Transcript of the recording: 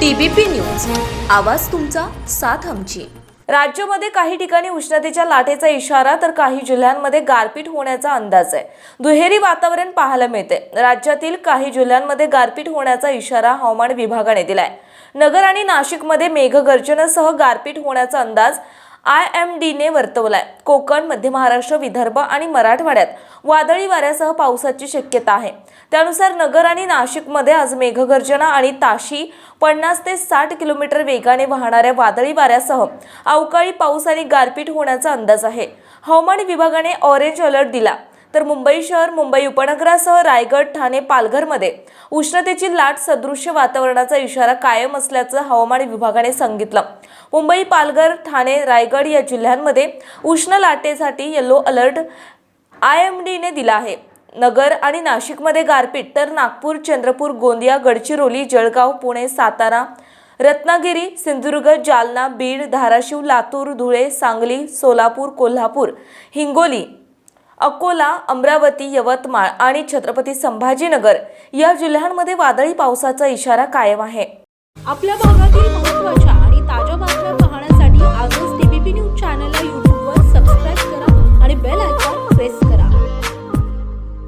TBP news. आवाज तुमचा साथ आमची. राज्यामध्ये काही ठिकाणी उष्णतेच्या लाटेचा इशारा तर काही जिल्ह्यांमध्ये गारपीट होण्याचा अंदाज आहे. दुहेरी वातावरण पाहायला मिळते. राज्यातील काही जिल्ह्यांमध्ये गारपीट होण्याचा इशारा हवामान विभागाने दिलाय. नगर आणि नाशिकमध्ये मेघगर्जनेसह गारपीट होण्याचा अंदाज आय एम डीने वर्तवलाय. कोकण मध्य महाराष्ट्र विदर्भ आणि मराठवाड्यात वादळी वाऱ्यासह पावसाची शक्यता आहे. त्यानुसार नगर आणि नाशिकमध्ये आज मेघगर्जना आणि ताशी पन्नास ते साठ किलोमीटर वेगाने वाहणाऱ्या वादळी वाऱ्यासह अवकाळी पाऊस आणि गारपीट होण्याचा अंदाज आहे. हवामान विभागाने ऑरेंज अलर्ट दिला. तर मुंबई शहर मुंबई उपनगरासह रायगड ठाणे पालघरमध्ये उष्णतेची लाट सदृश्य वातावरणाचा इशारा कायम असल्याचं हवामान विभागाने सांगितलं. मुंबई पालघर ठाणे रायगड या जिल्ह्यांमध्ये उष्ण लाटेसाठी येलो अलर्ट आय एम डीने दिला आहे. नगर आणि नाशिकमध्ये गारपीट तर नागपूर चंद्रपूर गोंदिया गडचिरोली जळगाव पुणे सातारा रत्नागिरी सिंधुदुर्ग जालना बीड धाराशिव लातूर धुळे सांगली सोलापूर कोल्हापूर हिंगोली अकोला अमरावती यवतमाळ आणि छत्रपती संभाजीनगर या जिल्ह्यांमध्ये वादळी पावसाचा इशारा कायम आहे. आपल्या भागातील महत्त्वाच्या